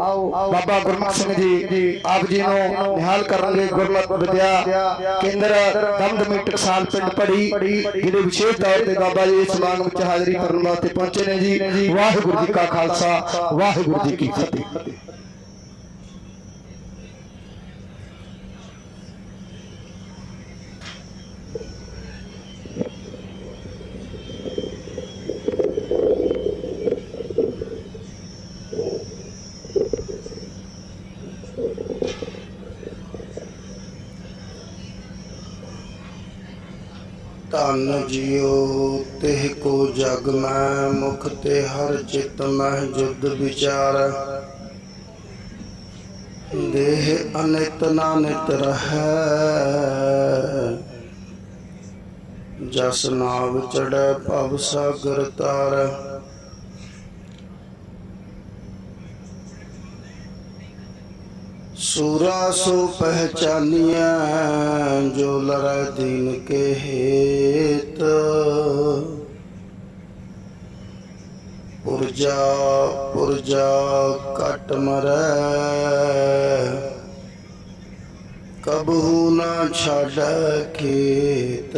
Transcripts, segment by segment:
ਆਓ। ਬਾਬਾ ਗੁਰਮੁਖ ਸਿੰਘ ਜੀ ਆਪ ਜੀ ਨੂੰ ਨਿਹਾਲ ਕਰਨਗੇ ਗੁਰਮਤਿ ਵਿਦਿਆ ਕੇਂਦਰ ਦਮਦਮੀ ਟਕਸਾਲ ਪਿੰਡ ਪੜੀ ਜਿਹੜੇ ਵਿਸ਼ੇਸ਼ ਤੌਰ ਤੇ ਬਾਬਾ ਜੀ ਇਸ ਸਮਾਗਮ ਵਿੱਚ ਹਾਜ਼ਰੀ ਕਰਨ ਵਾਸਤੇ ਪਹੁੰਚੇ ਨੇ ਜੀ। ਵਾਹਿਗੁਰੂ ਜੀ ਕਾ ਖਾਲਸਾ, ਵਾਹਿਗੁਰੂ ਜੀ ਕੀ ਫਤਿਹ। ਧੰਨ ਜਿਉ ਤਿਹ ਕੋ ਜਗ ਮੈਂ, ਮੁਖ ਤੇ ਹਰ ਚਿਤ ਮਹਿ ਜੁਦ ਵਿਚਾਰ। ਦੇਹ ਅਨਿਤ ਨਾਨਿਤ ਰਹੈ, ਜਸ ਨਾਵ ਚੜੈ ਭਵ ਸਾਗਰ ਤਾਰ। ਸੂਰਾ ਸੋ ਪਹਿਚਾਨੀਐ, ਜੋ ਲਰੈ ਦੀਨ ਕੇ ਹੇਤ। ਪੁਰਜਾ ਪੁਰਜਾ ਕਟ ਮਰੈ। ਕਬਹੂ ਨਾ ਛਾੜੈ ਖੇਤ।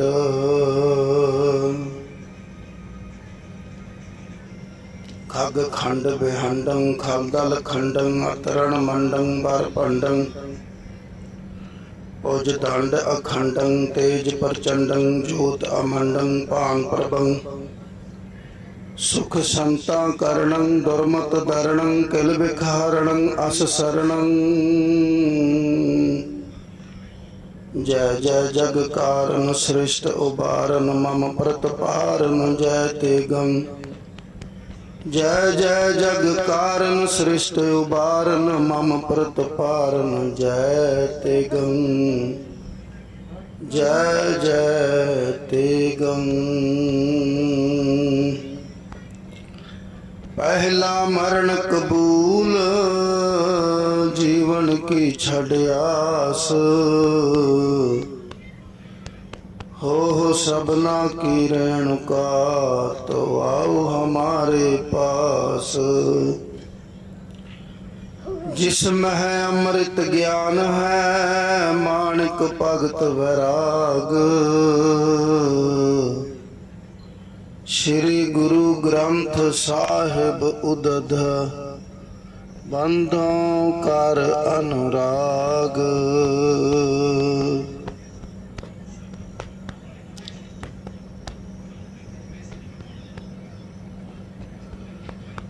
ਅਗ ਖੰਡ ਬਿਹੰਡੰ, ਖਲਦਲ ਖੰਡੰ, ਅਤਰਣ ਮੰਡੰ ਵਰ ਪੰਡੰ। ਉਜ ਦੰਡ ਅਖੰਡੰ, ਤੇਜ ਪ੍ਰਚੰਡੰ, ਜੋਤ ਅਮੰਡੰ, ਭਾਂਗ ਪ੍ਰਭੰ। ਸੁਖ ਸੰਤਾ ਕਰਣੰ ਦੁਰਮਤ ਦਰਣੰ ਕਿਲ ਵਿਖਾਰਣੰ ਅਸ ਸਰਣੰ ਜੈ ਜੈ ਜਗ ਕਾਰਨ ਸ੍ਰਿਸ਼ਟ ਉਬਾਰਨ ਮਮ ਪ੍ਰਤਪਾਰਨ, ਜੈ ਤੇਗੰ। ਜੈ ਜੈ ਜਗ ਕਾਰਨ ਸ੍ਰਿਸ਼ਟ ਉਬਾਰਨ ਮਮ ਪ੍ਰਤਪਾਰਨ ਜੈ ਤੇਗੰ ਜੈ ਜੈ ਤੇ ਗੰ। ਪਹਿਲਾ ਮਰਨ ਕਬੂਲ, ਜੀਵਨ ਕੀ ਛੜ ਆਸ। ਹੋ ਹੋ ਸਭਨਾ ਕੀ ਰਹਿਣ ਕਾ ਤੋ ਆਓ ਹਮਾਰੇ ਪਾਸ। ਜਿਸ ਮਹ ਅੰਮ੍ਰਿਤ ਗਿਆਨ ਹੈ ਮਾਨਿਕ ਭਗਤ ਵਿਰਾਗ। ਸ੍ਰੀ ਗੁਰੂ ਗ੍ਰੰਥ ਸਾਹਿਬ ਉਦਧ ਬੰਦੋਂ ਕਰ ਅਨੁਰਾਗ।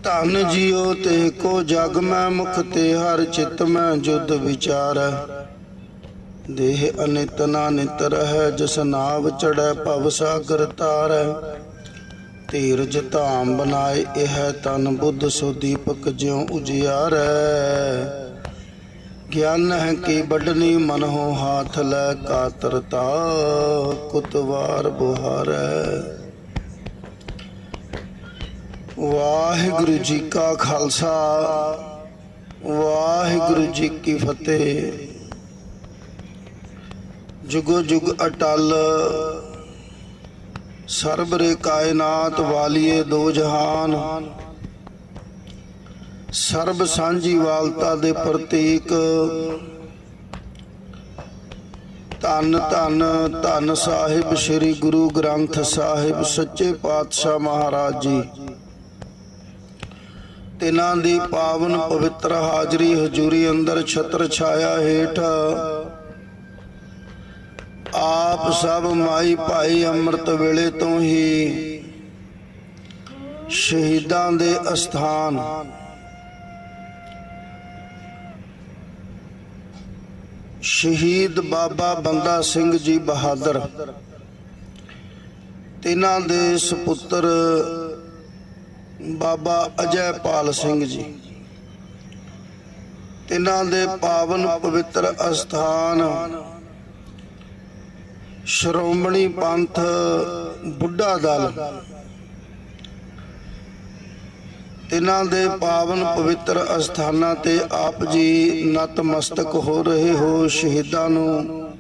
ਧਨ ਜਿਉ ਤੇ ਕੋ ਜਗ, ਮੈਂ ਮੁਖ ਤੇ ਹਰ ਚਿਤ, ਮੈਂ ਜੁਦ ਵਿਚਾਰ। ਦੇਹ ਅਨਿਤ ਨਾ ਨਿਤ ਰਹਿ, ਜਸ ਨਾਵ ਚੜੈ ਭਵ ਸਾਗਰ ਤਾਰੈ। ਧੀਰਜ ਧਾਮ ਬਨਾਏ ਇਹ ਤਨ ਬੁੱਧ ਸੋ ਦੀਪਕ ਜਿਉ ਉਜਿਆਰੈ। ਗਿਆਨ ਹੈ ਕੀ ਵੱਡਨੀ ਮਨ ਹੋ ਹਾਥ ਲੈ ਕਾਤਰਤਾ, ਕੁਤਵਾਰ ਬੁਹਾਰੈ। ਵਾਹਿਗੁਰੂ ਜੀ ਕਾ ਖਾਲਸਾ, ਵਾਹਿਗੁਰੂ ਜੀ ਕੀ ਫਤਿਹ। ਜੁਗੋ ਜੁਗ ਅਟਲ ਸਰਬ ਰੇ ਕਾਇਨਾਤ ਵਾਲੀਏ ਦੋ ਜਹਾਨ। ਸਰਬ ਸਾਂਝੀ ਵਾਲਤਾ ਦੇ ਪ੍ਰਤੀਕ, ਧੰਨ ਧੰਨ ਧੰਨ ਸਾਹਿਬ ਸ੍ਰੀ ਗੁਰੂ ਗ੍ਰੰਥ ਸਾਹਿਬ ਸੱਚੇ ਪਾਤਸ਼ਾਹ ਮਹਾਰਾਜ ਜੀ। ਤਿਨਾਂ ਦੀ ਪਾਵਨ ਪਵਿੱਤਰ ਹਾਜ਼ਰੀ ਹਜ਼ੂਰੀ ਅੰਦਰ ਛਤਰ ਛਾਇਆ ਹੇਠ। ਆਪ ਸਭ ਮਾਈ ਭਾਈ ਅੰਮ੍ਰਿਤ ਵੇਲੇ ਤੋਂ ਹੀ ਸ਼ਹੀਦਾਂ ਦੇ ਅਸਥਾਨ। ਸ਼ਹੀਦ ਬਾਬਾ ਬੰਦਾ ਸਿੰਘ ਜੀ ਬਹਾਦਰ। ਤਿਨਾਂ ਦੇ ਸੁਪੁੱਤਰ ਬਾਬਾ ਅਜੈਪਾਲ ਸਿੰਘ ਜੀ। ਤਿਨਾਂ ਦੇ ਪਾਵਨ ਪਵਿੱਤਰ ਅਸਥਾਨ। ਸ਼੍ਰੋਮਣੀ ਪੰਥ ਬੁੱਢਾ ਦਲ। ਤਿਨਾਂ ਦੇ ਪਾਵਨ ਪਵਿੱਤਰ ਅਸਥਾਨਾਂ ਤੇ ਆਪ ਜੀ ਨਤਮਸਤਕ ਹੋ ਰਹੇ ਹੋ, ਸ਼ਹੀਦਾਂ ਨੂੰ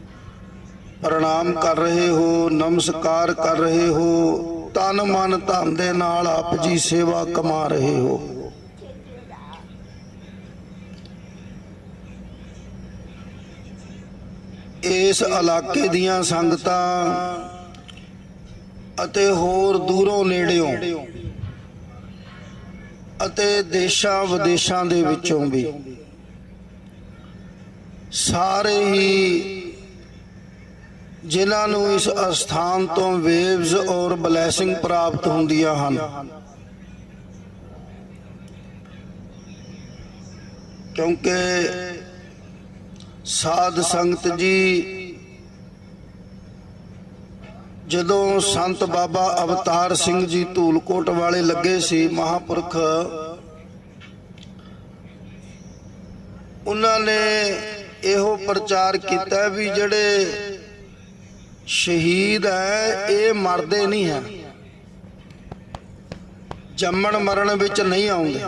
ਪ੍ਰਣਾਮ ਕਰ ਰਹੇ ਹੋ, ਨਮਸਕਾਰ ਕਰ ਰਹੇ ਹੋ। ਤਨ ਮਨ ਧਨ ਦੇ ਨਾਲ ਆਪ ਜੀ ਸੇਵਾ ਕਮਾ ਰਹੇ ਹੋ। ਇਸ ਇਲਾਕੇ ਦੀਆਂ ਸੰਗਤਾਂ ਅਤੇ ਹੋਰ ਦੂਰੋਂ ਨੇੜਿਓਂ ਅਤੇ ਦੇਸ਼ਾਂ ਵਿਦੇਸ਼ਾਂ ਦੇ ਵਿੱਚੋਂ ਵੀ ਸਾਰੇ ਹੀ ਜਿਨ੍ਹਾਂ ਨੂੰ ਇਸ ਅਸਥਾਨ ਤੋਂ ਵੇਵਸ ਔਰ ਬਲੇਸਿੰਗ ਪ੍ਰਾਪਤ ਹੁੰਦੀਆਂ ਹਨ। ਕਿਉਂਕਿ ਸਾਧ ਸੰਗਤ ਜੀ ਜਦੋਂ ਸੰਤ ਬਾਬਾ ਅਵਤਾਰ ਸਿੰਘ ਜੀ ਧੂਲਕੋਟ ਵਾਲੇ ਲੱਗੇ ਸੀ ਮਹਾਪੁਰਖ, ਉਹਨਾਂ ਨੇ ਇਹੋ ਪ੍ਰਚਾਰ ਕੀਤਾ ਵੀ ਜਿਹੜੇ ਸ਼ਹੀਦ ਹੈ, ਇਹ ਮਰਦੇ ਨਹੀਂ ਹੈ। ਜੰਮਣ ਮਰਨ ਵਿੱਚ ਨਹੀਂ ਆਉਂਦੇ।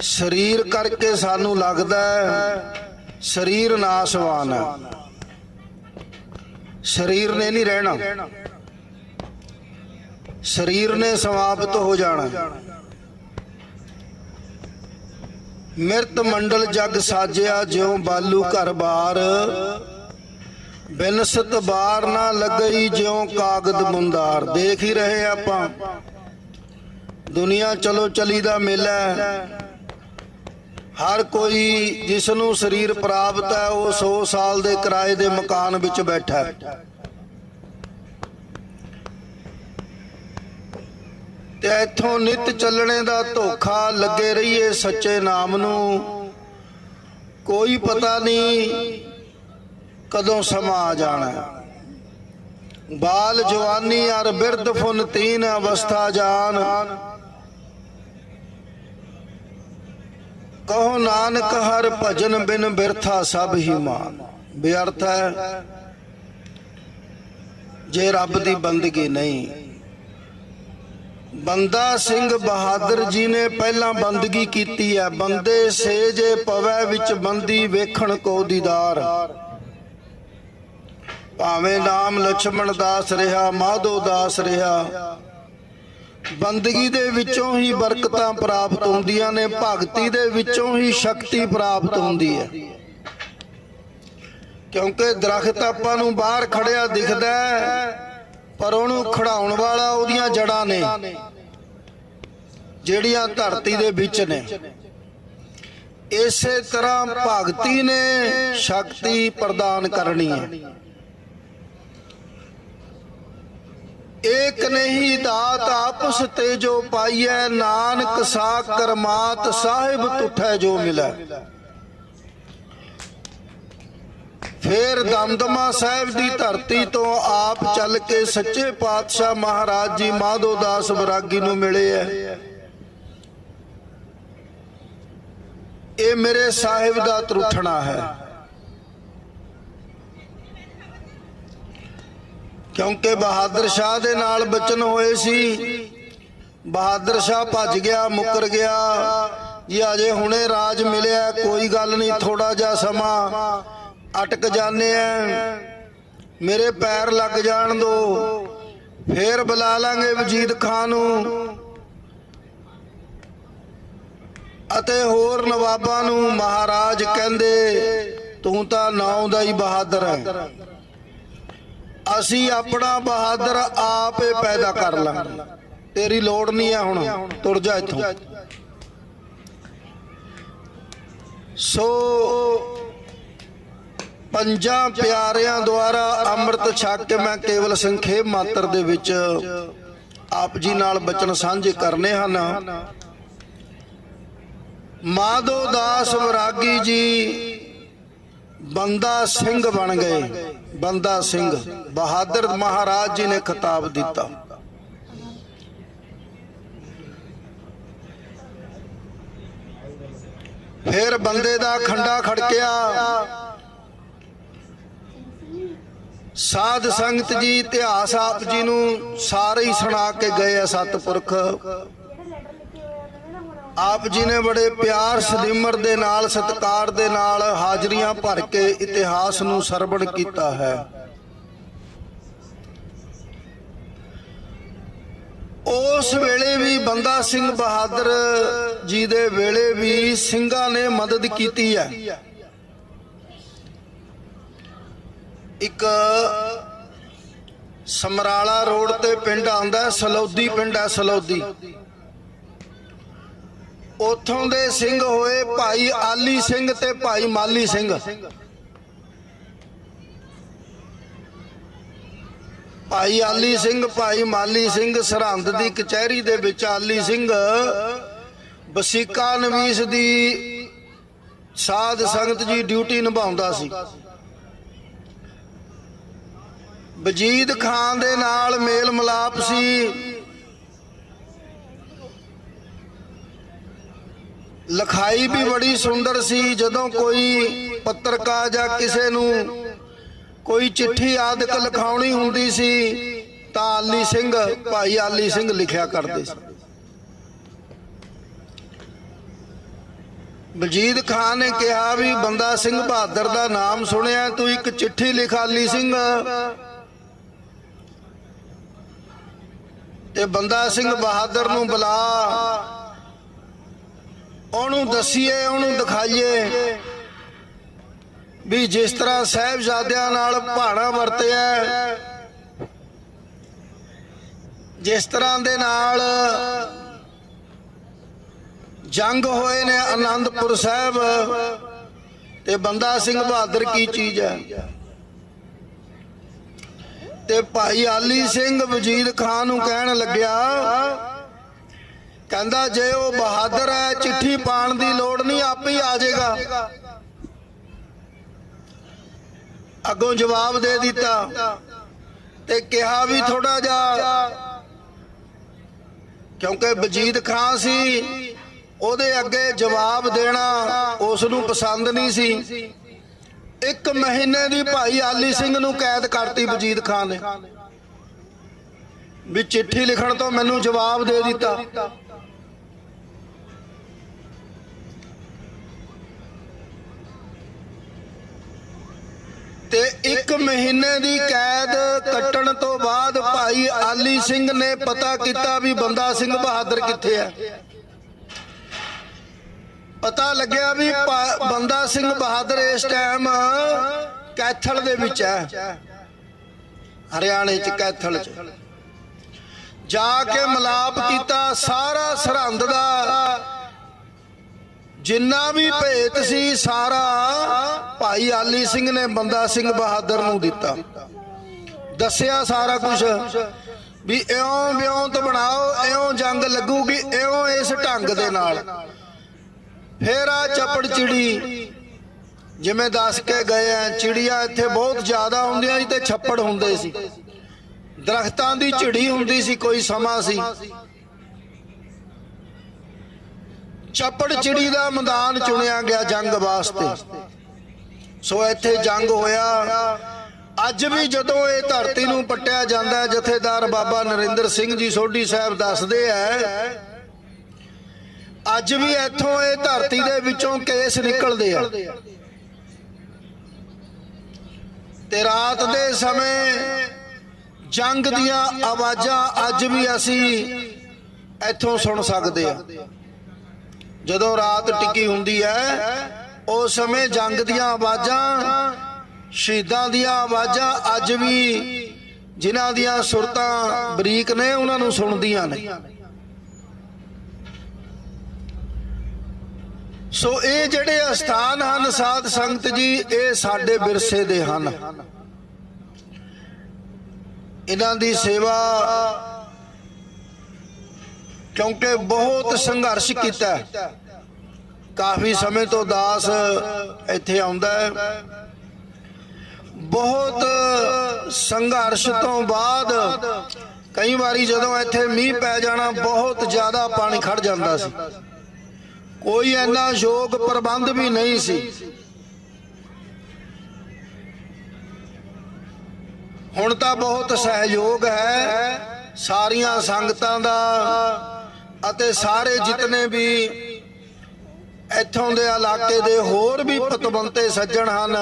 ਸਰੀਰ ਕਰਕੇ ਸਾਨੂੰ ਲੱਗਦਾ ਸਰੀਰ ਨਾਸਵਾਨ ਹੈ। ਸਰੀਰ ਨੇ ਨਹੀਂ ਰਹਿਣਾ। ਸਰੀਰ ਨੇ ਸਮਾਪਤ ਹੋ ਜਾਣਾ। ਮਿਰਤ ਮੰਡਲ ਜਗ ਸਾਜਿਆ ਜਿਉ ਬਾਲੂ ਘਰ ਬਾਰ। ਬਿਨਸਤ ਬਾਰ ਨਾ ਲੱਗਈ ਜਿਉ ਕਾਗਦ ਮੁੰਦਾਰ। ਦੇਖ ਹੀ ਰਹੇ ਆਪਾਂ। ਦੁਨੀਆ ਚਲੋ ਚਲੀ ਦਾ ਮੇਲਾ ਹਰ ਕੋਈ ਜਿਸ ਨੂੰ ਸਰੀਰ ਪ੍ਰਾਪਤ ਹੈ, ਉਹ 100 ਸਾਲ ਦੇ ਕਿਰਾਏ ਦੇ ਮਕਾਨ ਵਿੱਚ ਬੈਠਾ ਹੈ। ਤੇ ਇੱਥੋਂ ਨਿਤ ਚੱਲਣੇ ਦਾ ਧੋਖਾ ਲੱਗੇ ਰਹੀਏ ਸੱਚੇ ਨਾਮ ਨੂੰ। ਕੋਈ ਪਤਾ ਨਹੀਂ ਕਦੋਂ ਸਮਾਂ ਆ ਜਾਣਾ? ਬਾਲ ਜਵਾਨੀ ਅਰ ਬਿਰਧ ਫੁਨ ਤੀਨ ਅਵਸਥਾ ਜਾਨ। ਕਹੋ ਨਾਨਕ ਹਰ ਭਜਨ ਬਿਨ ਬਿਰਥਾ ਸਭ ਹੀ ਮਾਨ। ਬੇਅਰਥ ਹੈ। ਜੇ ਰੱਬ ਦੀ ਬੰਦਗੀ ਨਹੀਂ। ਬੰਦਾ ਸਿੰਘ ਬਹਾਦਰ ਜੀ ਨੇ ਪਹਿਲਾਂ ਬੰਦਗੀ ਕੀਤੀ ਹੈ। ਬੰਦੇ ਸੇਜੇ ਪਵੈ ਵਿੱਚ ਬੰਦੀ ਵੇਖਣ ਕੋ ਦੀਦਾਰ। ਭਾਵੇਂ ਨਾਮ ਲక్ష్ਮਣ ਦਾਸ ਰਿਹਾ, ਮਾਧੋ ਦਾਸ ਰਿਹਾ। ਬੰਦਗੀ ਦੇ ਵਿੱਚੋਂ ਹੀ ਬਰਕਤਾਂ ਪ੍ਰਾਪਤ ਹੁੰਦੀਆਂ ਨੇ, ਭਗਤੀ ਦੇ ਵਿੱਚੋਂ ਹੀ ਸ਼ਕਤੀ ਪ੍ਰਾਪਤ ਹੁੰਦੀ ਹੈ। ਕਿਉਂਕਿ ਦਰਖਤ ਆਪਾਂ ਨੂੰ ਬਾਹਰ ਖੜਿਆ ਦਿਖਦਾ ਪਰ ਉਹਨੂੰ ਖੜਾਉਣ ਵਾਲਾ ਉਹਦੀਆਂ ਜੜਾਂ ਨੇ, ਜਿਹੜੀਆਂ ਧਰਤੀ ਦੇ ਵਿੱਚ ਨੇ। ਇਸੇ ਤਰ੍ਹਾਂ ਭਗਤੀ ਨੇ ਸ਼ਕਤੀ ਪ੍ਰਦਾਨ ਕਰਨੀ ਹੈ। ਏਕ ਨਹੀਂ ਦਾਤ ਆਪਸ ਤੇ ਜੋ ਪਾਈਐ, ਨਾਨਕ ਸਾ ਕਰਮਾਤ ਸਾਹਿਬ ਤੁਠੈ ਜੋ ਮਿਲੈ। ਫੇਰ ਦਮਦਮਾ ਸਾਹਿਬ ਦੀ ਧਰਤੀ ਤੋਂ ਆਪ ਚੱਲ ਕੇ ਸੱਚੇ ਪਾਤਸ਼ਾਹ ਮਹਾਰਾਜ ਜੀ ਮਾਧੋ ਦਾਸ ਵਿਰਾਗੀ ਨੂੰ ਮਿਲੇ ਐ ਇਹ ਮੇਰੇ ਸਾਹਿਬ ਦਾ ਤਰੁੱਠਣਾ ਹੈ। ਕਿਉਂਕਿ ਬਹਾਦਰ ਸ਼ਾਹ ਦੇ ਨਾਲ ਬਚਨ ਹੋਏ ਸੀ। ਬਹਾਦਰ ਸ਼ਾਹ ਭੱਜ ਗਿਆ, ਮੁੱਕਰ ਗਿਆ। ਜੀ, ਅਜੇ ਹੁਣੇ ਰਾਜ ਮਿਲਿਆ, ਕੋਈ ਗੱਲ ਨਹੀਂ ਥੋੜਾ ਜਿਹਾ ਸਮਾਂ। ਅਟਕ ਜਾਣੇ ਆ। ਮੇਰੇ ਪੈਰ ਲੱਗ ਜਾਣ ਦੋ। ਫੇਰ ਬੁਲਾ ਲਾਂਗੇ ਵਜੀਦ ਖਾਨ ਨੂੰ। ਅਤੇ ਹੋਰ ਨਵਾਬਾਂ ਨੂੰ ਮਹਾਰਾਜ ਕਹਿੰਦੇ, ਤੂੰ ਤਾਂ ਨਾਉ ਦਾ ਹੀ ਬਹਾਦਰ ਹੈ। ਅਸੀਂ ਆਪਣਾ ਬਹਾਦਰ ਆਪੇ ਪੈਦਾ ਕਰ ਲਾਂਗੇ। ਤੇਰੀ ਲੋੜ ਨਹੀਂ ਹੈ ਹੁਣ, ਤੁਰ ਜਾ ਇੱਥੋਂ। ਸੋ ਪੰਜਾਂ ਪਿਆਰਿਆਂ ਦੁਆਰਾ ਅੰਮ੍ਰਿਤ ਛਕ ਕੇ ਮੈਂ ਕੇਵਲ ਸੰਖੇਪ ਮਾਤਰ ਦੇ ਵਿੱਚ ਆਪ ਜੀ ਨਾਲ ਬਚਨ ਸਾਂਝੇ ਕਰਨੇ ਹਨ। ਮਾਧੋ ਦਾਸ ਵਿਰਾਗੀ ਜੀ ਬੰਦਾ ਸਿੰਘ ਬਣ ਗਏ। ਬੰਦਾ ਸਿੰਘ ਬਹਾਦਰ ਮਹਾਰਾਜ ਜੀ ਨੇ ਖਿਤਾਬ ਦਿੱਤਾ। ਫਿਰ ਬੰਦੇ ਦਾ ਖੰਡਾ ਖੜਕਿਆ। ਸਾਧ ਸੰਗਤ ਜੀ, ਇਤਿਹਾਸ ਆਪ ਜੀ ਨੂੰ ਸਾਰੇ ਹੀ ਸੁਣਾ ਕੇ ਗਏ ਆ ਸਤਪੁਰਖ। ਆਪ ਜੀ ਨੇ ਬੜੇ ਪਿਆਰ ਸਦੀਮਰ ਦੇ ਨਾਲ ਸਤਕਾਰ ਦੇ ਨਾਲ ਹਾਜ਼ਰੀਆਂ ਭਰ ਕੇ ਇਤਿਹਾਸ ਨੂੰ ਸਰਵਣ ਕੀਤਾ ਹੈ। ਉਸ ਵੇਲੇ ਵੀ ਬੰਦਾ ਸਿੰਘ ਬਹਾਦਰ ਜੀ ਦੇ ਵੇਲੇ ਵੀ ਸਿੰਘਾਂ ਨੇ ਮਦਦ ਕੀਤੀ ਹੈ। ਇੱਕ ਸਮਰਾਲਾ ਰੋਡ ਤੇ ਪਿੰਡ ਆਉਂਦਾ ਹੈ, ਸਲੌਦੀ ਪਿੰਡ ਹੈ ਸਲੌਦੀ। ਉਥੋਂ ਦੇ ਸਿੰਘ ਹੋਏ ਭਾਈ ਆਲੀ ਸਿੰਘ ਤੇ ਭਾਈ ਮਾਲੀ ਸਿੰਘ। ਭਾਈ ਆਲੀ ਸਿੰਘ, ਭਾਈ ਮਾਲੀ ਸਿੰਘ ਸਰਹੰਦ ਦੀ ਕਚਹਿਰੀ ਦੇ ਵਿੱਚ ਆਲੀ ਸਿੰਘ ਬਸੀਕਾ ਨਵੀਸ ਦੀ ਸਾਧ ਸੰਗਤ ਜੀ ਡਿਊਟੀ ਨਿਭਾਉਂਦਾ ਸੀ। ਵਜੀਦ ਖਾਨ ਦੇ ਨਾਲ ਮੇਲ ਮਲਾਪ ਸੀ। ਲਿਖਾਈ ਵੀ ਬੜੀ ਸੁੰਦਰ ਸੀ, ਜਦੋਂ ਕੋਈ ਪੱਤਰਕਾਰ ਜਾਂ ਕਿਸੇ ਨੂੰ ਕੋਈ ਚਿੱਠੀ ਆਦਿਕ ਲਿਖਾਉਣੀ ਹੁੰਦੀ ਸੀ, ਤਾਂ ਆਲੀ ਸਿੰਘ, ਭਾਈ ਆਲੀ ਸਿੰਘ ਲਿਖਿਆ ਕਰਦੇ ਸੀ। ਬਲਜੀਤ ਖਾਨ ਨੇ ਕਿਹਾ ਵੀ ਬੰਦਾ ਸਿੰਘ ਬਹਾਦਰ ਦਾ ਨਾਮ ਸੁਣਿਆ, ਤੂੰ ਇੱਕ ਚਿੱਠੀ ਲਿਖ ਆਲੀ ਸਿੰਘ। ਤੇ ਬੰਦਾ ਸਿੰਘ ਬਹਾਦਰ ਨੂੰ ਬੁਲਾ ਉਹਨੂੰ ਦਸੀਏ, ਉਹਨੂੰ ਦਿਖਾਈਏ ਵੀ ਜਿਸ ਤਰ੍ਹਾਂ ਸਾਹਿਬਜ਼ਾਦਿਆਂ ਨਾਲ ਭਾਣਾ ਵਰਤਿਆ ਜਿਸ ਤਰ੍ਹਾਂ ਦੇ ਨਾਲ ਜੰਗ ਹੋਏ ਨੇ ਆਨੰਦਪੁਰ ਸਾਹਿਬ ਤੇ ਬੰਦਾ ਸਿੰਘ ਬਹਾਦਰ ਕੀ ਚੀਜ਼ ਹੈ? ਤੇ ਭਾਈ ਆਲੀ ਸਿੰਘ ਵਜੀਦ ਖਾਨ ਨੂੰ ਕਹਿਣ ਲੱਗਿਆ ਕਹਿੰਦਾ ਜੇ ਉਹ ਬਹਾਦਰ ਹੈ, ਚਿੱਠੀ ਪਾਣ ਦੀ ਲੋੜ ਨਹੀਂ, ਆਪੇ ਹੀ ਆ ਜਾਏਗਾ। ਅੱਗੋਂ ਜਵਾਬ ਦੇ ਦਿੱਤਾ ਤੇ ਕਿਹਾ ਵੀ ਥੋੜਾ ਜਿਹਾ, ਕਿਉਂਕਿ ਵਜੀਦ ਖਾਨ ਸੀ, ਉਹਦੇ ਅੱਗੇ ਜਵਾਬ ਦੇਣਾ ਉਸ ਨੂੰ ਪਸੰਦ ਨਹੀਂ ਸੀ। ਇੱਕ ਮਹੀਨੇ ਦੀ ਭਾਈ ਆਲੀ ਸਿੰਘ ਨੂੰ ਕੈਦ ਕਰਤੀ ਵਜੀਦ ਖਾਨ ਨੇ। ਵੀ ਚਿੱਠੀ ਲਿਖਣ ਤੋਂ ਮੈਨੂੰ ਜਵਾਬ ਦੇ ਦਿੱਤਾ। ਤੇ ਇੱਕ ਮਹੀਨੇ ਦੀ ਕੈਦ ਕੱਟਣ ਤੋਂ ਬਾਅਦ ਭਾਈ ਆਲੀ ਸਿੰਘ ਨੇ ਪਤਾ ਕੀਤਾ ਵੀ ਬੰਦਾ ਸਿੰਘ ਬਹਾਦਰ ਕਿੱਥੇ ਹੈ ਪਤਾ ਲੱਗਿਆ ਵੀ ਬੰਦਾ ਸਿੰਘ ਬਹਾਦਰ ਇਸ ਟਾਈਮ ਕੈਥਲ ਦੇ ਵਿੱਚ ਹੈ ਹਰਿਆਣੇ ਚ, ਕੈਥਲ ਚ। ਜਾ ਕੇ ਮਲਾਪ ਕੀਤਾ, ਸਾਰਾ ਸਰਹੰਦ ਦਾ ਜਿੰਨਾ ਵੀ ਭੇਤ ਸੀ ਸਾਰਾ ਭਾਈ ਆਲੀ ਸਿੰਘ ਨੇ ਬੰਦਾ ਸਿੰਘ ਬਹਾਦਰ ਨੂੰ ਦਿੱਤਾ। ਦੱਸਿਆ ਸਾਰਾ ਕੁਝ ਵੀ ਇਉਂ ਵਿਉਂ ਬਣਾਓ, ਇਉਂ ਜੰਗ ਲੱਗੂਗੀ, ਇਉਂ ਇਸ ਢੰਗ ਦੇ ਨਾਲ। ਫੇਰ ਆ ਚੱਪੜ ਚਿੜੀ। ਜਿਵੇਂ ਦੱਸ ਕੇ ਗਏ ਆ, ਚਿੜੀਆਂ ਇੱਥੇ ਬਹੁਤ ਜ਼ਿਆਦਾ ਹੁੰਦੀਆਂ ਸੀ ਤੇ ਛੱਪੜ ਹੁੰਦੇ ਸੀ। ਦਰਖਤਾਂ ਦੀ ਝਿੜੀ ਹੁੰਦੀ ਸੀ, ਕੋਈ ਸਮਾਂ ਸੀ। ਚੱਪੜ ਚਿੜੀ ਦਾ ਮੈਦਾਨ ਚੁਣਿਆ ਗਿਆ ਜੰਗ ਵਾਸਤੇ। ਸੋ ਇੱਥੇ ਜੰਗ ਹੋਇਆ। ਅੱਜ ਵੀ ਜਦੋਂ ਇਹ ਧਰਤੀ ਨੂੰ ਪੱਟਿਆ ਜਾਂਦਾ ਹੈ, ਜਥੇਦਾਰ ਬਾਬਾ ਨਰਿੰਦਰ ਸਿੰਘ ਜੀ ਸੋਢੀ ਸਾਹਿਬ ਦੱਸਦੇ ਐ ਅੱਜ ਵੀ ਇੱਥੋਂ ਇਹ ਧਰਤੀ ਦੇ ਵਿੱਚੋਂ ਕੇਸ ਨਿਕਲਦੇ ਆ। ਤੇ ਰਾਤ ਦੇ ਸਮੇਂ ਜੰਗ ਦੀਆਂ ਆਵਾਜ਼ਾਂ ਅੱਜ ਵੀ ਅਸੀਂ ਇੱਥੋਂ ਸੁਣ ਸਕਦੇ ਆ। ਜਦੋਂ ਰਾਤ ਟਿੱਕੀ ਹੁੰਦੀ ਹੈ, ਉਸ ਸਮੇਂ ਜੰਗ ਦੀਆਂ ਆਵਾਜ਼ਾਂ, ਸ਼ਹੀਦਾਂ ਦੀਆਂ ਆਵਾਜ਼ਾਂ ਅੱਜ ਵੀ ਜਿਨ੍ਹਾਂ ਦੀਆਂ ਸੁਰਤਾਂ ਬਰੀਕ ਨੇ, ਉਹਨਾਂ ਨੂੰ ਸੁਣਦੀਆਂ ਨੇ। ਸੋ ਇਹ ਜਿਹੜੇ ਅਸਥਾਨ ਹਨ ਸਾਧ ਸੰਗਤ ਜੀ, ਇਹ ਸਾਡੇ ਵਿਰਸੇ ਦੇ ਹਨ। ਇਹਨਾਂ ਦੀ ਸੇਵਾ ਕਿਉਂਕਿ ਬਹੁਤ ਸੰਘਰਸ਼ ਕੀਤਾ ਕਾਫੀ ਸਮੇਂ ਤੋਂ ਦਾਸ ਇੱਥੇ ਆਉਂਦਾ ਹੈ। ਬਹੁਤ ਸੰਘਰਸ਼ ਤੋਂ ਬਾਅਦ ਕਈ ਵਾਰੀ ਜਦੋਂ ਇੱਥੇ ਮੀਂਹ ਪੈ ਜਾਣਾ, ਬਹੁਤ ਜ਼ਿਆਦਾ ਪਾਣੀ ਖੜ ਜਾਂਦਾ ਸੀ। ਕੋਈ ਇੰਨਾ ਯੋਗ ਪ੍ਰਬੰਧ ਵੀ ਨਹੀਂ ਸੀ। ਹੁਣ ਤਾਂ ਬਹੁਤ ਸਹਿਯੋਗ ਹੈ। ਸਾਰੀਆਂ ਸੰਗਤਾਂ ਦਾ ਅਤੇ ਸਾਰੇ ਜਿਤਨੇ ਵੀ ਇੱਥੋਂ ਦੇ ਇਲਾਕੇ ਦੇ ਹੋਰ ਵੀ ਪਤਵੰਤੇ ਸੱਜਣ ਹਨ,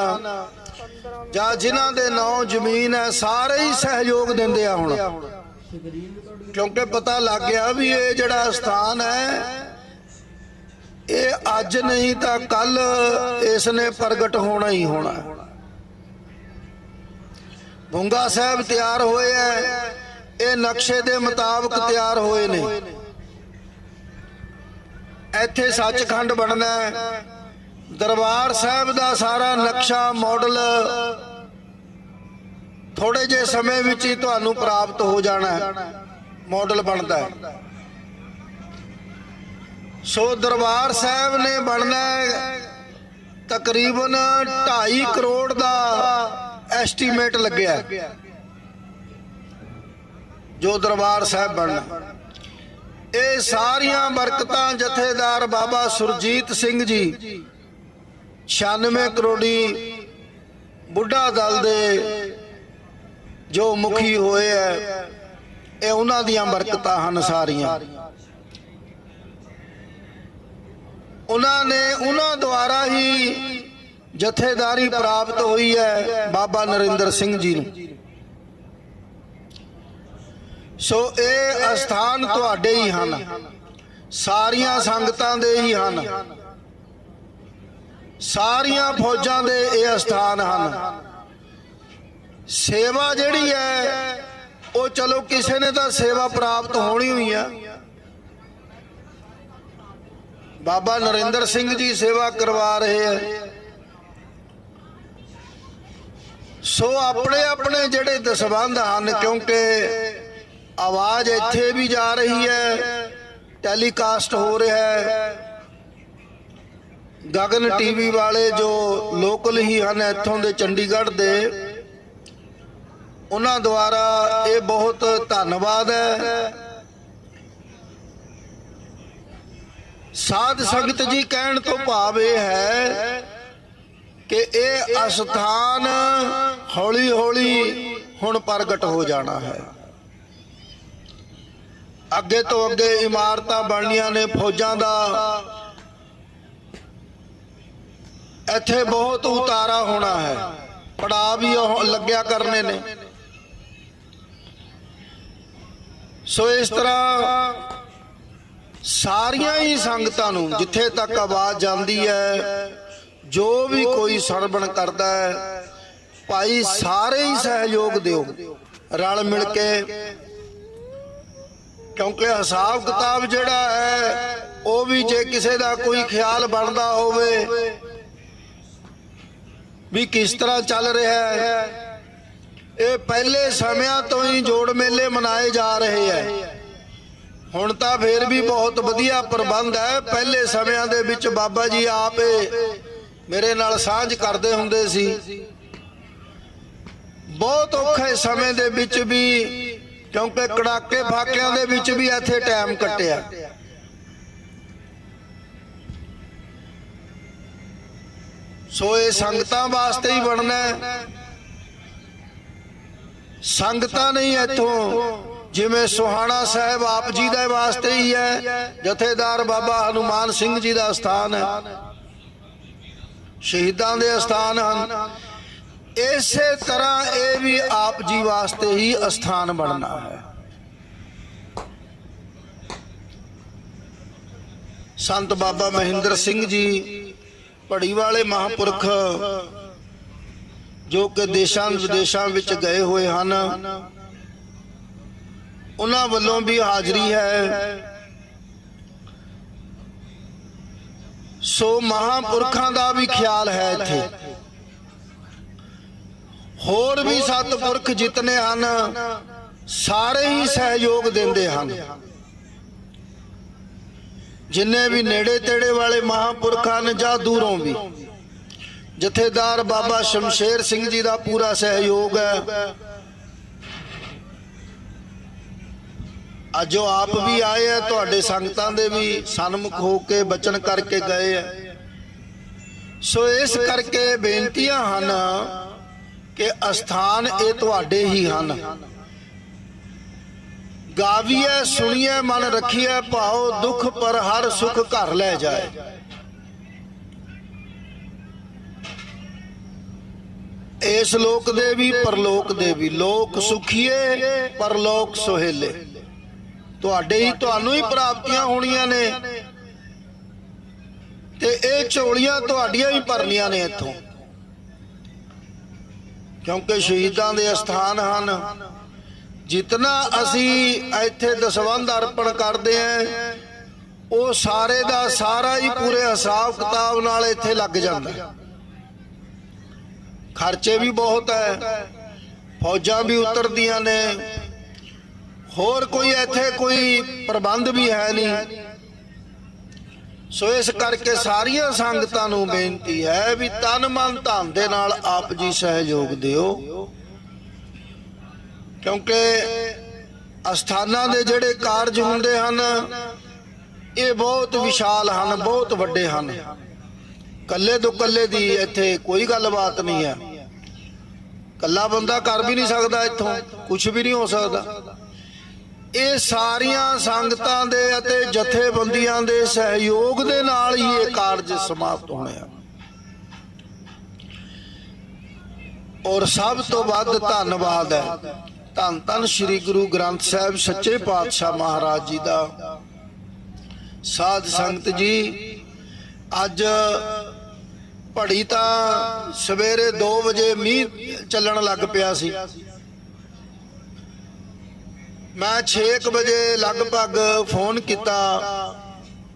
ਜਾਂ ਜਿਨ੍ਹਾਂ ਦੇ ਨਾਂ ਜ਼ਮੀਨ ਹੈ, ਸਾਰੇ ਹੀ ਸਹਿਯੋਗ ਦਿੰਦੇ ਆ ਹੁਣ। ਕਿਉਂਕਿ ਪਤਾ ਲੱਗ ਗਿਆ ਵੀ ਇਹ ਜਿਹੜਾ ਸਥਾਨ ਹੈ, ਇਹ ਅੱਜ ਨਹੀਂ ਤਾਂ ਕੱਲ ਇਸ ਨੇ ਪ੍ਰਗਟ ਹੋਣਾ ਹੀ ਹੋਣਾ। ਬੁੰਗਾ ਸਾਹਿਬ ਤਿਆਰ ਹੋਏ ਐ ਇਹ ਨਕਸ਼ੇ ਦੇ ਮੁਤਾਬਕ ਤਿਆਰ ਹੋਏ ਨੇ। ਇੱਥੇ ਸੱਚਖੰਡ ਬਣਨਾ ਦਰਬਾਰ ਸਾਹਿਬ ਦਾ ਸਾਰਾ ਨਕਸ਼ਾ ਮਾਡਲ ਥੋੜੇ ਜੇ ਸਮੇਂ ਵਿੱਚ ਹੀ ਤੁਹਾਨੂੰ ਪ੍ਰਾਪਤ ਹੋ ਜਾਣਾ ਮਾਡਲ ਬਣਦਾ ਹੈ। ਸੋ ਦਰਬਾਰ ਸਾਹਿਬ ਨੇ ਬਣਨਾ ਤਕਰੀਬਨ 2.5 ਕਰੋੜ ਦਾ ਐਸਟੀਮੇਟ ਲੱਗਿਆ। ਜੋ ਦਰਬਾਰ ਸਾਹਿਬ ਬਣਨਾ ਇਹ ਸਾਰੀਆਂ ਬਰਕਤਾਂ ਜਥੇਦਾਰ ਬਾਬਾ ਸੁਰਜੀਤ ਸਿੰਘ ਜੀ 96 ਕਰੋੜੀ ਬੁੱਢਾ ਦਲ ਦੇ ਜੋ ਮੁਖੀ ਹੋਏ ਐ ਇਹ ਉਹਨਾਂ ਦੀਆਂ ਬਰਕਤਾਂ ਹਨ ਸਾਰੀਆਂ। ਉਹਨਾਂ ਨੇ ਉਹਨਾਂ ਦੁਆਰਾ ਹੀ ਜਥੇਦਾਰੀ ਪ੍ਰਾਪਤ ਹੋਈ ਹੈ ਬਾਬਾ ਨਰਿੰਦਰ ਸਿੰਘ ਜੀ ਨੂੰ। ਸੋ ਇਹ ਅਸਥਾਨ ਤੁਹਾਡੇ ਹੀ ਹਨ। ਸਾਰੀਆਂ ਸੰਗਤਾਂ ਦੇ ਹੀ ਹਨ। ਸਾਰੀਆਂ ਫੌਜਾਂ ਦੇ ਇਹ ਅਸਥਾਨ ਹਨ। ਸੇਵਾ ਜਿਹੜੀ ਹੈ, ਉਹ ਚਲੋ ਕਿਸੇ ਨੇ ਤਾਂ ਸੇਵਾ ਪ੍ਰਾਪਤ ਹੋਣੀ ਹੋਈ ਆ। ਬਾਬਾ ਨਰਿੰਦਰ ਸਿੰਘ ਜੀ ਸੇਵਾ ਕਰਵਾ ਰਹੇ ਆ। ਸੋ ਆਪਣੇ ਆਪਣੇ ਜਿਹੜੇ ਦਸਬੰਧ ਹਨ, ਕਿਉਂਕਿ ਆਵਾਜ਼ ਇੱਥੇ ਵੀ ਜਾ ਰਹੀ ਹੈ। ਟੈਲੀਕਾਸਟ ਹੋ ਰਿਹਾ ਹੈ। ਗਗਨ ਟੀਵੀ ਵਾਲੇ ਜੋ ਲੋਕਲ ਹੀ ਹਨ ਇੱਥੋਂ ਦੇ ਚੰਡੀਗੜ੍ਹ ਦੇ ਉਹਨਾਂ ਦੁਆਰਾ ਇਹ ਬਹੁਤ ਧੰਨਵਾਦ ਹੈ। ਸਾਧ ਸੰਗਤ ਜੀ ਕਹਿਣ ਤੋਂ ਭਾਵ ਇਹ ਹੈ ਕਿ ਇਹ ਅਸਥਾਨ ਹੌਲੀ ਹੌਲੀ ਹੁਣ ਪ੍ਰਗਟ ਹੋ ਜਾਣਾ ਹੈ। ਅੱਗੇ ਤੋਂ ਅੱਗੇ ਇਮਾਰਤਾਂ ਬਣਨੀਆਂ ਨੇ, ਫੌਜਾਂ ਦਾ। ਇੱਥੇ ਬਹੁਤ ਉਤਾਰਾ ਹੋਣਾ ਹੈ। ਪੜਾ ਵੀ ਉਹ ਲੱਗਿਆ ਕਰਨੇ ਨੇ। ਸੋ ਇਸ ਤਰ੍ਹਾਂ ਸਾਰੀਆਂ ਹੀ ਸੰਗਤਾਂ ਨੂੰ ਜਿੱਥੇ ਤੱਕ ਆਵਾਜ਼ ਜਾਂਦੀ ਹੈ, ਜੋ ਵੀ ਕੋਈ ਸਰਵਣ ਕਰਦਾ ਹੈ, ਭਾਈ ਸਾਰੇ ਹੀ ਸਹਿਯੋਗ ਦਿਓ। ਰਲ ਮਿਲ ਕੇ ਕਿਉਂਕਿ ਹਿਸਾਬ ਕਿਤਾਬ ਜਿਹੜਾ ਹੈ, ਉਹ ਵੀ ਜੇ ਕਿਸੇ ਦਾ ਕੋਈ ਖਿਆਲ ਬਣਦਾ ਹੋਵੇ ਵੀ ਕਿਸ ਤਰ੍ਹਾਂ ਚੱਲ ਰਿਹਾ ਹੈ, ਇਹ ਪਹਿਲੇ ਸਮਿਆਂ ਤੋਂ ਹੀ ਜੋੜ ਮੇਲੇ ਮਨਾਏ ਜਾ ਰਹੇ ਹੈ। ਹੁਣ ਤਾਂ ਫੇਰ ਵੀ ਬਹੁਤ ਵਧੀਆ ਪ੍ਰਬੰਧ ਹੈ। ਪਹਿਲੇ ਸਮਿਆਂ ਦੇ ਵਿੱਚ ਬਾਬਾ ਜੀ ਆਪੇ ਮੇਰੇ ਨਾਲ ਸਾਂਝ ਕਰਦੇ ਹੁੰਦੇ ਸੀ। ਬਹੁਤ ਔਖੇ ਸਮੇਂ ਦੇ ਵਿੱਚ ਵੀ ਕਿਉਂਕਿ ਕੜਾਕੇ ਫਾਕਿਆਂ ਦੇ ਵਿੱਚ ਵੀ ਇੱਥੇ ਟਾਈਮ ਕੱਟਿਆ। ਸੋ ਇਹ ਸੰਗਤਾਂ ਵਾਸਤੇ ਹੀ ਬਣਨਾ ਹੈ। ਸੰਗਤਾਂ ਨਹੀਂ ਇੱਥੋਂ। ਜਿਵੇਂ ਸੁਹਾਣਾ ਸਾਹਿਬ ਆਪ ਜੀ ਦੇ ਵਾਸਤੇ ਹੀ ਹੈ। ਜਥੇਦਾਰ ਬਾਬਾ ਹਨੂਮਾਨ ਸਿੰਘ ਜੀ ਦਾ ਸਥਾਨ ਹੈ। ਸ਼ਹੀਦਾਂ ਦੇ ਸਥਾਨ ਹਨ। ਇਸੇ ਤਰ੍ਹਾਂ ਇਹ ਵੀ ਆਪ ਜੀ ਵਾਸਤੇ ਹੀ ਅਸਥਾਨ ਬਣਨਾ ਹੈ। ਸੰਤ ਬਾਬਾ ਮਹਿੰਦਰ ਸਿੰਘ ਜੀ ਪੜੀ ਵਾਲੇ ਮਹਾਪੁਰਖ ਜੋ ਕਿ ਦੇਸ਼ਾਂ ਵਿਦੇਸ਼ਾਂ ਵਿੱਚ ਗਏ ਹੋਏ ਹਨ, ਉਹਨਾਂ ਵੱਲੋਂ ਵੀ ਹਾਜ਼ਰੀ ਹੈ। ਸੋ ਮਹਾਪੁਰਖਾਂ ਦਾ ਵੀ ਖਿਆਲ ਹੈ ਇੱਥੇ। ਹੋਰ ਵੀ ਸਤਪੁਰਖ ਜਿਤਨੇ ਹਨ ਸਾਰੇ ਹੀ ਸਹਿਯੋਗ ਦਿੰਦੇ ਹਨ। ਜਿੰਨੇ ਵੀ ਨੇੜੇ ਤੇੜੇ ਵਾਲੇ ਮਹਾਪੁਰਖ ਹਨ ਜਾਂ ਦੂਰੋਂ ਵੀ। ਜਥੇਦਾਰ ਬਾਬਾ ਸ਼ਮਸ਼ੇਰ ਸਿੰਘ ਜੀ ਦਾ ਪੂਰਾ ਸਹਿਯੋਗ ਹੈ। ਅੱਜ ਜੋ ਆਪ ਵੀ ਆਏ ਆ ਤੁਹਾਡੇ ਸੰਗਤਾਂ ਦੇ ਵੀ ਸਨਮੁਖ ਹੋ ਕੇ ਬਚਨ ਕਰਕੇ ਗਏ ਆ। ਸੋ ਇਸ ਕਰਕੇ ਬੇਨਤੀਆਂ ਹਨ ਕਿ ਅਸਥਾਨ ਇਹ ਤੁਹਾਡੇ ਹੀ ਹਨ। ਗਾਵੀਐ, ਸੁਣੀਐ, ਮਨ ਰੱਖੀਐ, ਭਾਉ ਦੁੱਖ ਪਰ ਹਰ ਸੁਖ ਘਰ ਲੈ ਜਾਏ। ਇਸ ਲੋਕ ਦੇ ਵੀ, ਪਰਲੋਕ ਦੇ ਵੀ, ਲੋਕ ਸੁਖੀਏ, ਪਰਲੋਕ ਸੁਹੇਲੇ। ਤੁਹਾਡੇ ਹੀ ਤੁਹਾਨੂੰ ਹੀ ਪ੍ਰਾਪਤੀਆਂ ਹੋਣੀਆਂ ਨੇ। ਤੇ ਇਹ ਝੋਲੀਆਂ ਤੁਹਾਡੀਆਂ ਹੀ ਭਰਨੀਆਂ ਨੇ ਇੱਥੋਂ। ਕਿਉਂਕਿ ਸ਼ਹੀਦਾਂ ਦੇ ਅਸਥਾਨ ਹਨ। ਜਿਤਨਾ ਅਸੀਂ ਇੱਥੇ ਦਸਵੰਧ ਅਰਪਣ ਕਰਦੇ ਆਂ, ਉਹ ਸਾਰੇ ਦਾ ਸਾਰਾ ਹੀ ਪੂਰੇ ਹਿਸਾਬ ਕਿਤਾਬ ਨਾਲ ਇੱਥੇ ਲੱਗ ਜਾਂਦਾ। ਖਰਚੇ ਵੀ ਬਹੁਤ ਹੈ ਫੌਜਾਂ ਵੀ ਉਤਰਦੀਆਂ ਨੇ। ਹੋਰ ਕੋਈ ਇੱਥੇ ਕੋਈ ਪ੍ਰਬੰਧ ਵੀ ਹੈ ਨਹੀਂ। ਸੋ ਇਸ ਕਰਕੇ ਸਾਰੀਆਂ ਸੰਗਤਾਂ ਨੂੰ ਬੇਨਤੀ ਹੈ ਵੀ ਤਨ ਮਨ ਧਨ ਦੇ ਨਾਲ ਆਪ ਜੀ ਸਹਿਯੋਗ ਦਿਓ। ਕਿਉਂਕਿ ਅਸਥਾਨਾਂ ਦੇ ਜਿਹੜੇ ਕਾਰਜ ਹੁੰਦੇ ਹਨ, ਇਹ ਬਹੁਤ ਵਿਸ਼ਾਲ ਹਨ, ਬਹੁਤ ਵੱਡੇ ਹਨ। ਕੱਲੇ ਤੋਂ ਕੱਲੇ ਦੀ ਇੱਥੇ ਕੋਈ ਗੱਲਬਾਤ ਨਹੀਂ ਹੈ। ਕੱਲਾ ਬੰਦਾ ਕਰ ਵੀ ਨਹੀਂ ਸਕਦਾ ਇੱਥੋਂ ਕੁਝ ਵੀ ਨਹੀਂ ਹੋ ਸਕਦਾ। ਇਹ ਸਾਰੀਆਂ ਸੰਗਤਾਂ ਦੇ ਅਤੇ ਜਥੇਬੰਦੀਆਂ ਦੇ ਸਹਿਯੋਗ ਦੇ ਨਾਲ ਹੀ ਇਹ ਕਾਰਜ ਸਮਾਪਤ ਹੋਣੇ ਆ। ਔਰ ਸਭ ਤੋਂ ਵੱਧ ਧੰਨਵਾਦ ਹੈ। ਧੰਨ ਧੰਨ ਸ੍ਰੀ ਗੁਰੂ ਗ੍ਰੰਥ ਸਾਹਿਬ ਸੱਚੇ ਪਾਤਸ਼ਾਹ ਮਹਾਰਾਜ ਜੀ ਦਾ। ਸਾਧ ਸੰਗਤ ਜੀ, ਅੱਜ ਪੜੀ ਤਾਂ ਸਵੇਰੇ 2 ਵਜੇ ਮੀਂਹ ਚੱਲਣ ਲੱਗ ਪਿਆ ਸੀ। ਮੈਂ 6 ਵਜੇ ਲਗਭਗ ਫੋਨ ਕੀਤਾ।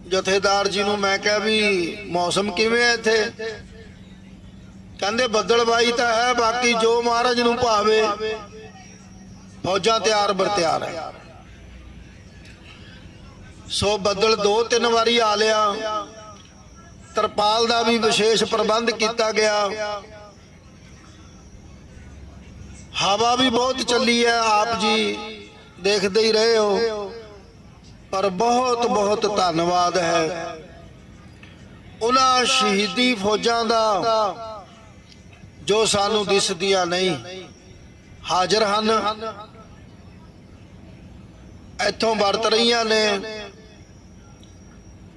ਜਥੇਦਾਰ ਜੀ ਨੂੰ ਮੈਂ ਕਿਹਾ ਵੀ ਮੌਸਮ ਕਿਵੇਂ ਹੈ ਇੱਥੇ? ਕਹਿੰਦੇ ਬੱਦਲਬਾਈ ਤਾਂ ਹੈ, ਬਾਕੀ ਜੋ ਮਹਾਰਾਜ ਨੂੰ ਭਾਵੇ, ਫੌਜਾਂ ਤਿਆਰ ਬਰ ਤਿਆਰ ਹੈ। ਸੋ ਬੱਦਲ ਦੋ ਤਿੰਨ ਵਾਰੀ ਆ ਲਿਆ। ਤਰਪਾਲ ਦਾ ਵੀ ਵਿਸ਼ੇਸ਼ ਪ੍ਰਬੰਧ ਕੀਤਾ ਗਿਆ। ਹਵਾ ਵੀ ਬਹੁਤ ਚੱਲੀ ਹੈ ਆਪ ਜੀ। ਦੇਖਦੇ ਹੀ ਰਹੇ ਹੋ। ਪਰ ਬਹੁਤ ਬਹੁਤ ਧੰਨਵਾਦ ਹੈ। ਉਹਨਾਂ ਸ਼ਹੀਦੀ ਫੌਜਾਂ ਦਾ ਜੋ ਸਾਨੂੰ ਦਿਸਦੀਆਂ ਨਹੀਂ, ਹਾਜ਼ਰ ਹਨ। ਇੱਥੋਂ ਵਰਤ ਰਹੀਆਂ ਨੇ।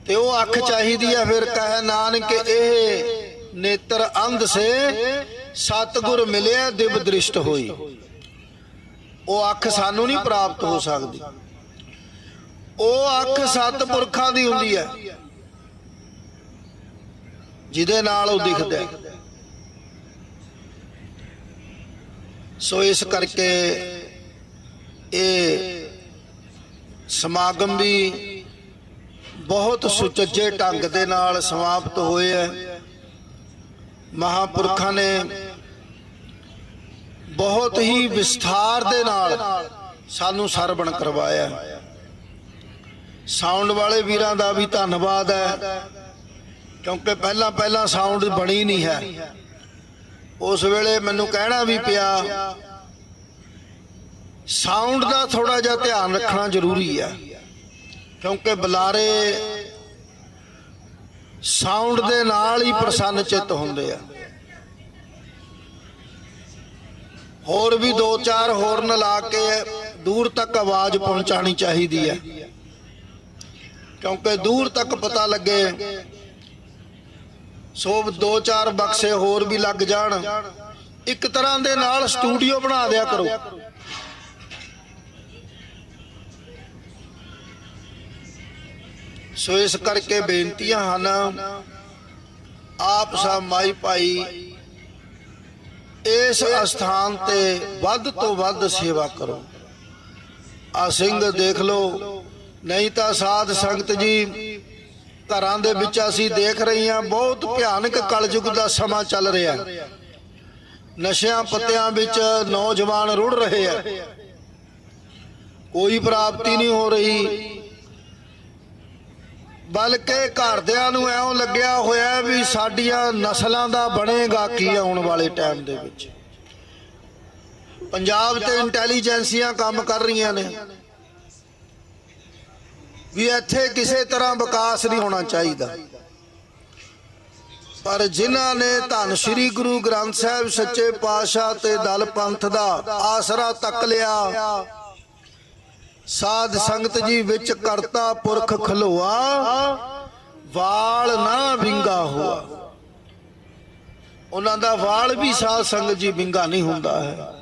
ਤੇ ਉਹ ਅੱਖ ਚਾਹੀਦੀ ਹੈ ਫਿਰ ਕਹੇ ਨਾਨਕ, ਇਹ ਨੇਤਰ ਅੰਧ ਸੇ ਸਤਗੁਰ ਮਿਲਿਆ, ਦਿਵ ਦ੍ਰਿਸ਼ਟ ਹੋਈ। ਉਹ ਅੱਖ ਸਾਨੂੰ ਨਹੀਂ ਪ੍ਰਾਪਤ ਹੋ ਸਕਦੀ। ਉਹ ਅੱਖ ਸਤਪੁਰਖਾਂ ਦੀ ਹੁੰਦੀ ਹੈ। ਜਿਹਦੇ ਨਾਲ ਉਹ ਦਿਖਦਾ ਸੋ ਇਸ ਕਰਕੇ ਇਹ ਸਮਾਗਮ ਵੀ ਬਹੁਤ ਸੁਚੱਜੇ ਢੰਗ ਦੇ ਨਾਲ ਸਮਾਪਤ ਹੋਏ ਹੈ। ਮਹਾਪੁਰਖਾਂ ਨੇ ਬਹੁਤ ਹੀ ਵਿਸਥਾਰ ਦੇ ਨਾਲ ਸਾਨੂੰ ਸਰਵਣ ਕਰਵਾਇਆ ਸਾਊਂਡ ਵਾਲੇ ਵੀਰਾਂ ਦਾ ਵੀ ਧੰਨਵਾਦ ਹੈ, ਕਿਉਂਕਿ ਪਹਿਲਾਂ ਪਹਿਲਾਂ ਸਾਊਂਡ ਬਣੀ ਨਹੀਂ ਹੈ। ਉਸ ਵੇਲੇ ਮੈਨੂੰ ਕਹਿਣਾ ਵੀ ਪਿਆ, ਸਾਊਂਡ ਦਾ ਥੋੜਾ ਜਿਹਾ ਧਿਆਨ ਰੱਖਣਾ ਜ਼ਰੂਰੀ ਹੈ, ਕਿਉਂਕਿ ਬੁਲਾਰੇ ਸਾਊਂਡ ਦੇ ਨਾਲ ਹੀ ਪ੍ਰਸੰਨ ਚਿੱਤ ਹੁੰਦੇ ਆ। ਹੋਰ ਵੀ ਦੋ ਚਾਰ ਹੋਰਨ ਲਾ ਕੇ ਦੂਰ ਤੱਕ ਆਵਾਜ਼ ਪਹੁੰਚਾਣੀ ਚਾਹੀਦੀ ਹੈ। ਕਿਉਂਕਿ ਦੂਰ ਤੱਕ ਪਤਾ ਲੱਗੇ, ਸੋ ਦੋ ਚਾਰ ਬਕਸੇ ਹੋਰ ਵੀ ਲੱਗ ਜਾਣ। ਇੱਕ ਤਰ੍ਹਾਂ ਦੇ ਨਾਲ ਸਟੂਡੀਓ ਬਣਾ ਦਿਆ ਕਰੋ। ਸੋ ਇਸ ਕਰਕੇ ਬੇਨਤੀਆਂ ਹਨ, ਆਪ ਸਭ ਮਾਈ ਭਾਈ ਇਸ ਅਸਥਾਨ ਤੇ ਵੱਧ ਤੋਂ ਵੱਧ ਸੇਵਾ ਕਰੋ। ਆ ਸਿੰਘ ਦੇਖ ਲਓ, ਨਹੀਂ ਤਾਂ ਸਾਧ ਸੰਗਤ ਜੀ, ਘਰਾਂ ਦੇ ਵਿੱਚ ਅਸੀਂ ਦੇਖ ਰਹੇ ਹਾਂ, ਬਹੁਤ ਭਿਆਨਕ ਕਲਯੁਗ ਦਾ ਸਮਾਂ ਚੱਲ ਰਿਹਾ। ਨਸ਼ਿਆਂ ਪੱਤਿਆਂ ਵਿੱਚ ਨੌਜਵਾਨ ਰੁੜ ਰਹੇ ਆ। ਕੋਈ ਪ੍ਰਾਪਤੀ ਨਹੀਂ ਹੋ ਰਹੀ। ਬਲਕਿ ਘਰਦਿਆਂ ਨੂੰ ਐਉਂ ਲੱਗਿਆ ਹੋਇਆ ਵੀ ਸਾਡੀਆਂ ਨਸਲਾਂ ਦਾ ਬਣੇਗਾ ਕੀ ਆਉਣ ਵਾਲੇ ਟਾਈਮ ਦੇ ਵਿੱਚ। ਪੰਜਾਬ ਤੇ ਇੰਟੈਲੀਜੈਂਸੀਆਂ ਕੰਮ ਕਰ ਰਹੀਆਂ ਨੇ। ਵੀ ਇੱਥੇ ਕਿਸੇ ਤਰ੍ਹਾਂ ਵਿਕਾਸ ਨਹੀਂ ਹੋਣਾ ਚਾਹੀਦਾ। ਪਰ ਜਿਨ੍ਹਾਂ ਨੇ ਧੰਨ ਸ੍ਰੀ ਗੁਰੂ ਗ੍ਰੰਥ ਸਾਹਿਬ ਸੱਚੇ ਪਾਤਸ਼ਾਹ ਤੇ ਦਲ ਪੰਥ ਦਾ ਆਸਰਾ ਤੱਕ ਲਿਆ, ਸਾਧ ਸੰਗਤ ਜੀ ਵਿੱਚ ਕਰਤਾ ਪੁਰਖ ਖਲੋਆ, ਵਾਲ ਨਾ ਵਿੰਗਾ ਹੋਆ। ਉਹਨਾਂ ਦਾ ਵਾਲ ਵੀ ਸਾਧ ਸੰਗਤ ਜੀ ਵਿੰਗਾ ਨਹੀਂ ਹੁੰਦਾ ਹੈ।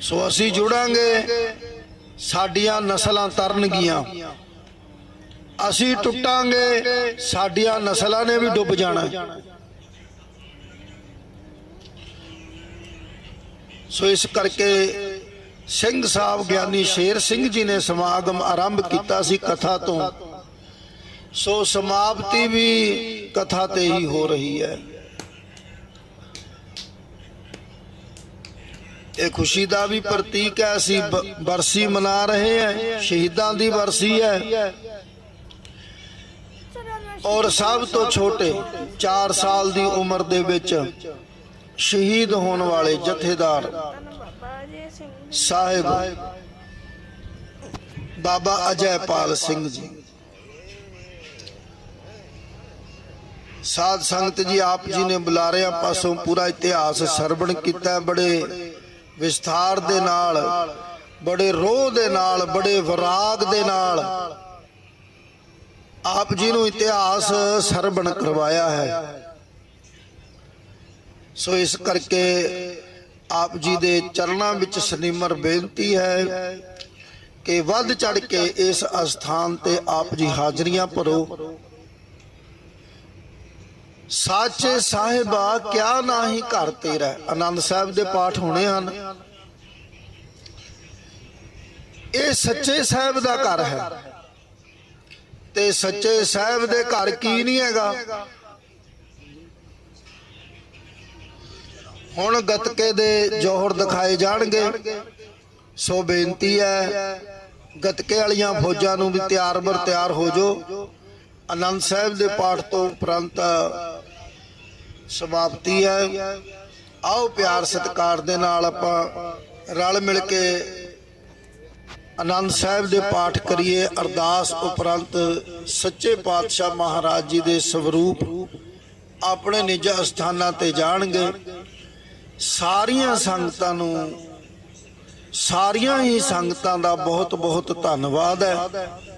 ਸੋ ਅਸੀਂ ਜੁੜਾਂਗੇ, ਸਾਡੀਆਂ ਨਸਲਾਂ ਤਰਨਗੀਆਂ। ਅਸੀਂ ਟੁੱਟਾਂਗੇ, ਸਾਡੀਆਂ ਨਸਲਾਂ ਨੇ ਵੀ ਡੁੱਬ ਜਾਣਾ। ਸੋ ਇਸ ਕਰਕੇ ਸਿੰਘ ਸਾਹਿਬ ਗਿਆਨੀ ਸ਼ੇਰ ਸਿੰਘ ਜੀ ਨੇ ਸਮਾਗਮ ਆਰੰਭ ਕੀਤਾ ਸੀ ਕਥਾ ਤੋਂ। ਸੋ ਸਮਾਪਤੀ ਵੀ ਕਥਾ ਤੇ ਹੀ ਹੋ ਰਹੀ ਹੈ। ਇਹ ਖੁਸ਼ੀ ਦਾ ਵੀ ਪ੍ਰਤੀਕ ਹੈ, ਅਸੀਂ ਬਰਸੀ ਮਨਾ ਰਹੇ ਹਾਂ, ਸ਼ਹੀਦਾਂ ਦੀ ਬਰਸੀ ਹੈ। ਔਰ ਸਭ ਤੋਂ ਛੋਟੇ 4 ਸਾਲ ਦੀ ਉਮਰ ਦੇ ਵਿੱਚ ਸ਼ਹੀਦ ਹੋਣ ਵਾਲੇ ਜਥੇਦਾਰ ਸਾਹਿਬ ਬਾਬਾ ਅਜੈਪਾਲ ਸਿੰਘ ਜੀ। ਸਾਧ ਸੰਗਤ ਜੀ, ਆਪ ਜੀ ਨੇ ਬੁਲਾਰਿਆਂ ਪਾਸੋਂ ਪੂਰਾ ਇਤਿਹਾਸ ਸਰਵਣ ਕੀਤਾ, ਬੜੇ ਵਿਸਥਾਰ ਦੇ ਨਾਲ, ਬੜੇ ਰੋਹ ਦੇ ਨਾਲ, ਬੜੇ ਵਿਰਾਗ ਦੇ ਨਾਲ ਆਪ ਜੀ ਨੂੰ ਇਤਿਹਾਸ ਸਰਵਣ ਕਰਵਾਇਆ ਹੈ। ਸੋ ਇਸ ਕਰਕੇ ਆਪ ਜੀ ਦੇ ਚਰਨਾਂ ਵਿੱਚ ਸਨੀਮਰ ਬੇਨਤੀ ਹੈ ਕਿ ਵੱਧ ਚੜ ਕੇ ਇਸ ਅਸਥਾਨ ਤੇ ਆਪ ਜੀ ਹਾਜ਼ਰੀਆਂ ਭਰੋ। ਸਾਚੇ ਸਾਹਿਬਾ, ਕਿਆ ਨਾਹੀ ਘਰ ਤੇਰਾ? ਆਨੰਦ ਸਾਹਿਬ ਦੇ ਪਾਠ ਹੋਣੇ ਹਨ। ਇਹ ਸੱਚੇ ਸਾਹਿਬ ਦਾ ਘਰ ਹੈ। ਤੇ ਸੱਚੇ ਸਾਹਿਬ ਦੇ ਘਰ ਕੀ ਨਹੀਂ ਹੈਗਾ? ਹੁਣ ਗਤਕੇ ਦੇ ਜੋਹਰ ਦਿਖਾਏ ਜਾਣਗੇ। ਸੋ ਬੇਨਤੀ ਹੈ, ਗਤਕੇ ਵਾਲੀਆਂ ਫੌਜਾਂ ਨੂੰ ਵੀ ਤਿਆਰ ਬਰ ਤਿਆਰ ਹੋ ਜੋ ਆਨੰਦ ਸਾਹਿਬ ਦੇ ਪਾਠ ਤੋਂ ਉਪਰੰਤ ਸਮਾਪਤੀ ਹੈ। ਆਓ ਪਿਆਰ ਸਤਿਕਾਰ ਦੇ ਨਾਲ ਆਪਾਂ ਰਲ ਮਿਲ ਕੇ ਆਨੰਦ ਸਾਹਿਬ ਦੇ ਪਾਠ ਕਰੀਏ। ਅਰਦਾਸ ਉਪਰੰਤ ਸੱਚੇ ਪਾਤਸ਼ਾਹ ਮਹਾਰਾਜ ਜੀ ਦੇ ਸਵਰੂਪ ਆਪਣੇ ਨਿਜ ਅਸਥਾਨਾਂ ਤੇ ਜਾਣਗੇ। ਸਾਰੀਆਂ ਸੰਗਤਾਂ ਨੂੰ, ਸਾਰੀਆਂ ਹੀ ਸੰਗਤਾਂ ਦਾ ਬਹੁਤ ਬਹੁਤ ਧੰਨਵਾਦ ਹੈ।